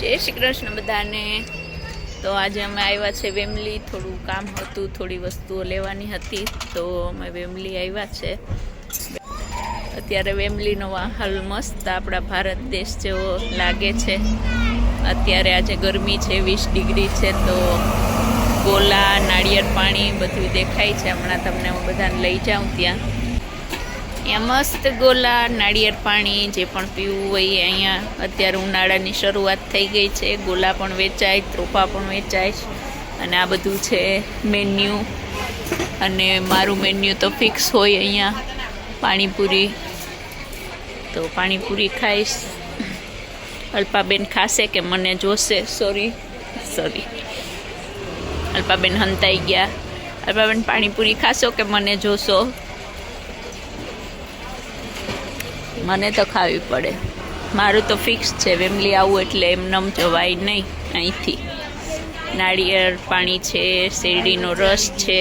જય શ્રી કૃષ્ણ બધાને. તો આજે અમે આવ્યા છે વેમલી. થોડું કામ હતું, થોડી વસ્તુઓ લેવાની હતી. તો અમે વેમલી આવ્યા છે. અત્યારે વેમલીનો હાલ મસ્ત આપણા ભારત દેશ જેવો લાગે છે. અત્યારે આજે ગરમી છે, વીસ ડિગ્રી છે, તો ગોલા, નાળિયેર પાણી બધું દેખાય છે. હમણાં તમને હું બધાને લઈ જાઉં ત્યાં. અહીંયા મસ્ત ગોલા, નાળિયેર પાણી જે પણ પીવું હોય અહીંયા. અત્યારે ઉનાળાની શરૂઆત થઈ ગઈ છે. ગોલા પણ વેચાય ત્રોપા પણ વેચાય અને આ બધું છે મેન્યુ. અને મારું મેન્યુ તો ફિક્સ હોય અહીંયા. પાણીપુરી. તો પાણીપુરી ખાઈશ. અલ્પાબેન ખાશે કે મને જોશે? સોરી સોરી અલ્પાબેન હંતાઈ ગયા. અલ્પાબેન પાણીપુરી ખાશો કે મને જોશો? મને તો ખાવી પડે. મારું તો ફિક્સ છે, વેમલી આવું એટલે એમનેમ જવાય નહીં અહીંથી. નાળિયેર પાણી છે, શેરડીનો રસ છે.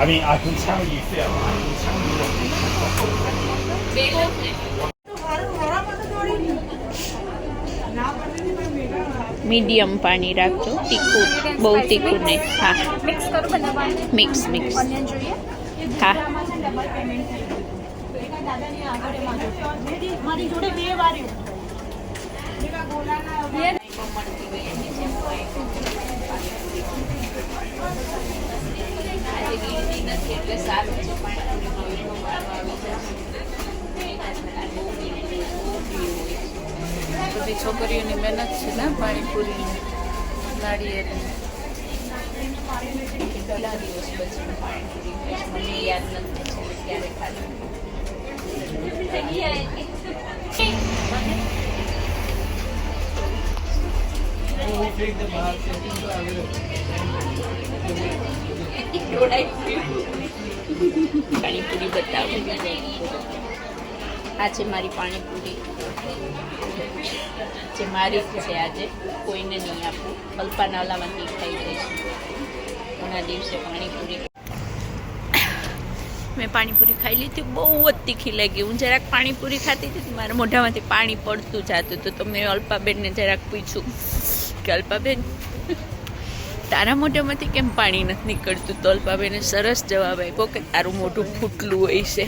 I mean, I can tell you feel. I can tell you what you. Medium પાણી રાખજો તીખું બહુ તીખું નહીં હા મિક્સ કરું પાણી મિક્સ મિક્સ ઓનિયન જોઈએ હા ડબલ પેમેન્ટ થઈ ગયું તો એના દાદાની આગળ એમાં જો. મારી જોડે બે વાર એવું થયું. છોકરીઓની મહેનત છે ને પાણીપુરી નાળિયેર કેટલા દિવસ પછી પાણીપુરી મને પાણીપુરી બતાવું. આ છે મારી પાણીપુરી. જે મારી છે આજે, કોઈને નહીં આપું. અલ્પાના નાલામાંથી ખાઈ જઈશું ઘણા દિવસે પાણીપુરી મેં પાણીપુરી ખાઈ લીધી. બહુ જ તીખી લાગી. હું જરાક પાણીપુરી ખાતી હતી, મારા મોઢામાંથી પાણી પડતું જતું હતું. તો મેં અલ્પાબેનને જરાક પૂછ્યું કે, અલ્પાબેન, તારા મોઢામાંથી કેમ પાણી નથી નીકળતું? તો અલ્પાબેને સરસ જવાબ આપ્યો કે, તારું મોઢું ફૂટલું હોય છે.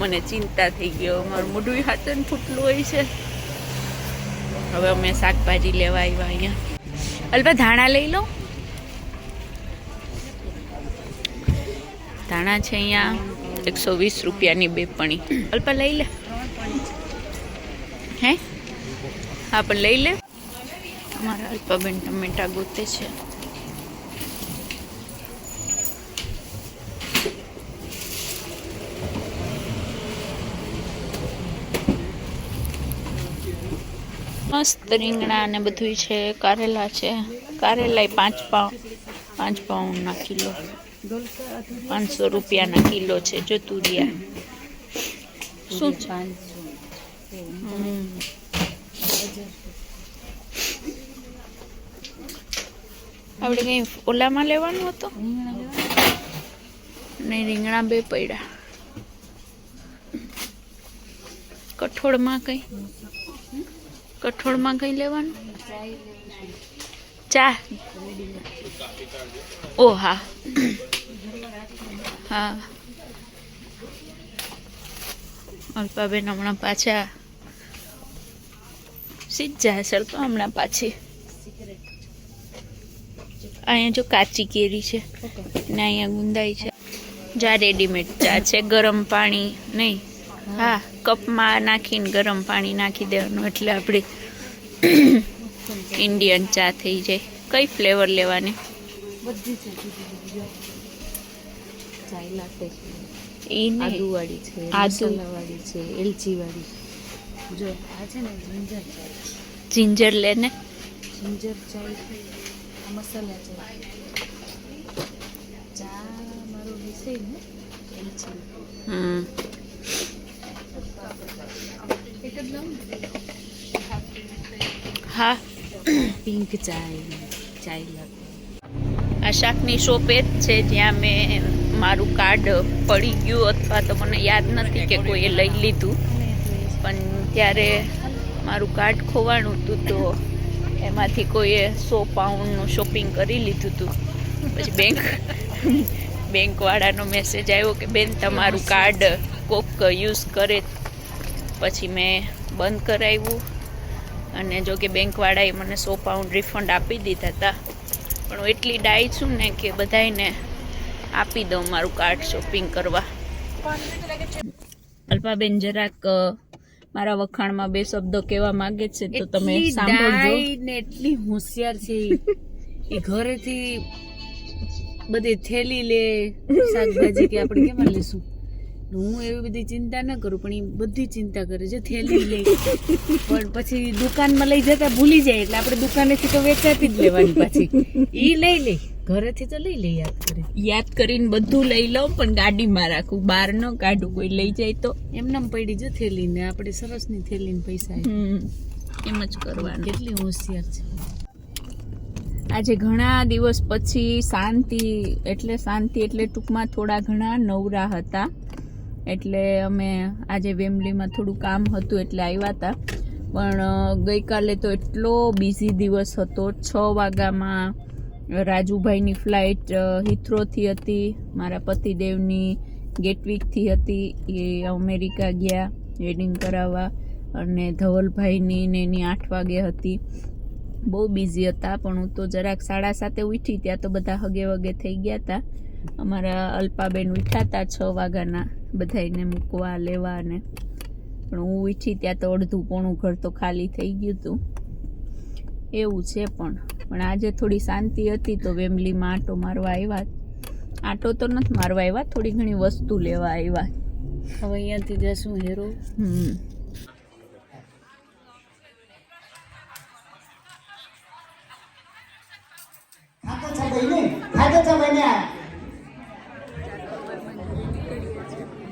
મને ચિંતા થઈ ગયો મારું મોઢું હાથન ફૂટલું હોય છે. હવે અમે શાકભાજી લેવા આવ્યા અહીંયા. અલ્પા, ધાણા લઈ લો. ધાણા છે અહીંયા એકસો વીસ રૂપિયાની બે પણી અલ્પા, લઈ લે. હે? હા, પણ લઈ લે. અમારા અલ્પાબેન ટમેટા ગોતે છે. મસ્ત રીંગણા ને બધું છે, કારેલા છે. કારેલા પાંચ પાઉં, પાંચ પાઉન્ડના કિલો. પાંચસો રૂપિયાના કિલો છે જો તુરિયા શું છે? આપણે કઈ ઓલામાં લેવાનું હતું? નહીં, રીંગણા બે પડ્યા. કઠોળમાં કઈ? કઠોળમાં કઈ લેવાનું? ચા. ઓ, હા. હા. અલ્પાબેન હમણાં પાછા સીધા સર તો હમણાં પાછી. અહીંયા જો કાચી કેરી છે ને અહીંયા ગુંદાઈ છે. જા રેડીમેડ ચા છે, ગરમ પાણી નહીં. હા, કપમાં નાખીને ગરમ પાણી નાખી દેવાનું, એટલે આપણી ઇન્ડિયન ચા થઈ જાય. કઈ ફ્લેવર લેવાની? બધી ચાય લાટે છે આદુવાળી છે. મસાલાવાળી છે એલચીવાળી. જો આ છે ને જિંજર ચાય જિંજર લે ને. જિંજર ચાય મસાલા ચાય ચા મારો વિષય ને એલચી. હમ. એક જ લઉં? હા પિંક ચાય ચાય આ શાકની શોપ એ જ છે જ્યાં મેં મારું કાર્ડ પડી ગયું અથવા તો મને યાદ નથી કે કોઈએ લઈ લીધું. પણ ત્યારે મારું કાર્ડ ખોવાણું હતું તો એમાંથી કોઈએ સો પાઉન્ડનું શોપિંગ કરી લીધું હતું. પછી બેંક બેંકવાળાનો મેસેજ આવ્યો કે બેન તમારું કાર્ડ કોક યુઝ કરે. પછી મેં બંધ કરાવ્યું. અને જો કે બેંકવાળાએ મને સો પાઉન્ડ રિફંડ આપી દીધા હતા. પણ હું એટલી ડાય છું ને કે બધાને આપી દઉં મારું કાર્ડ શોપિંગ કરવા. અલ્પાબેન જરાક મારા વખાણમાં બે શબ્દો કહેવા માંગે છે તો તમે એટલી સાંભળજો. ને એટલી હોશિયાર છે એ ઘરેથી બધી થેલી લે શાકભાજી કે આપણે કેમ લેશું હું એવી બધી ચિંતા ન કરું પણ એ બધી ચિંતા કરે છે થેલી લઈ પણ પછી દુકાનમાં લઈ જતા ભૂલી જાય એટલે આપણે દુકાનેથી તો વેચાતી જ લેવાની પાછી. એ લઈ લઈ ઘરેથી તો લઈ લઈ યાદ કરી. યાદ કરીને બધું લઈ લઉં પણ ગાડીમાં રાખું. બહાર ન કાઢું કોઈ લઈ જાય તો. એમને પડી જો થેલીને આપણે સરસની થેલી ને પૈસા એમ જ કરવાનું. કેટલી હોશિયાર છે. આજે ઘણા દિવસ પછી શાંતિ એટલે શાંતિ એટલે ટૂંકમાં થોડા ઘણા નવરા હતા. એટલે અમે આજે વેમલીમાં થોડું કામ હતું એટલે આવ્યા હતા. પણ ગઈકાલે તો એટલો બિઝી દિવસ હતો. છ વાગ્યામાં રાજુભાઈની ફ્લાઇટ હિથ્રોથી હતી, મારા પતિદેવની ગેટવીકથી હતી. એ અમેરિકા ગયા વેડિંગ કરાવવા. અને ધવલભાઈની ને એની આઠ વાગે હતી. બહુ બિઝી હતા, પણ હું તો જરાક સાડા સાતે ઉઠી, ત્યાં તો બધા હગે વગે થઈ ગયા હતા. અમારા અલ્પાબેન ઉઠ્યા હતા છ વાગ્યાના. બધાને મૂકવા લેવા ને પણ હું ઈચ્છી ત્યાં તો અડધું પોણું ઘર તો ખાલી થઈ ગયું હતું એવું છે પણ. પણ આજે થોડી શાંતિ હતી તો વેમલીમાં આંટો મારવા આવ્યા. આંટો તો નથી મારવા આવ્યા થોડી ઘણી વસ્તુ લેવા આવ્યા. હવે અહીંયાથી જશું હેરો. હમ.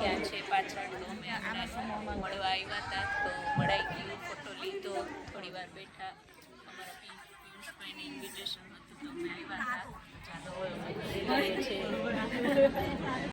ક્યાં છે પાછળ તો અમે આના મળવા આવ્યા હતા. તો મળાઈ ગયું ફોટો લીધો, થોડી વાર બેઠા. અમારા પિયુષભાઈને ઇન્વિટેશન હતું, તો અમે આવ્યા હતા. ચાલો છીએ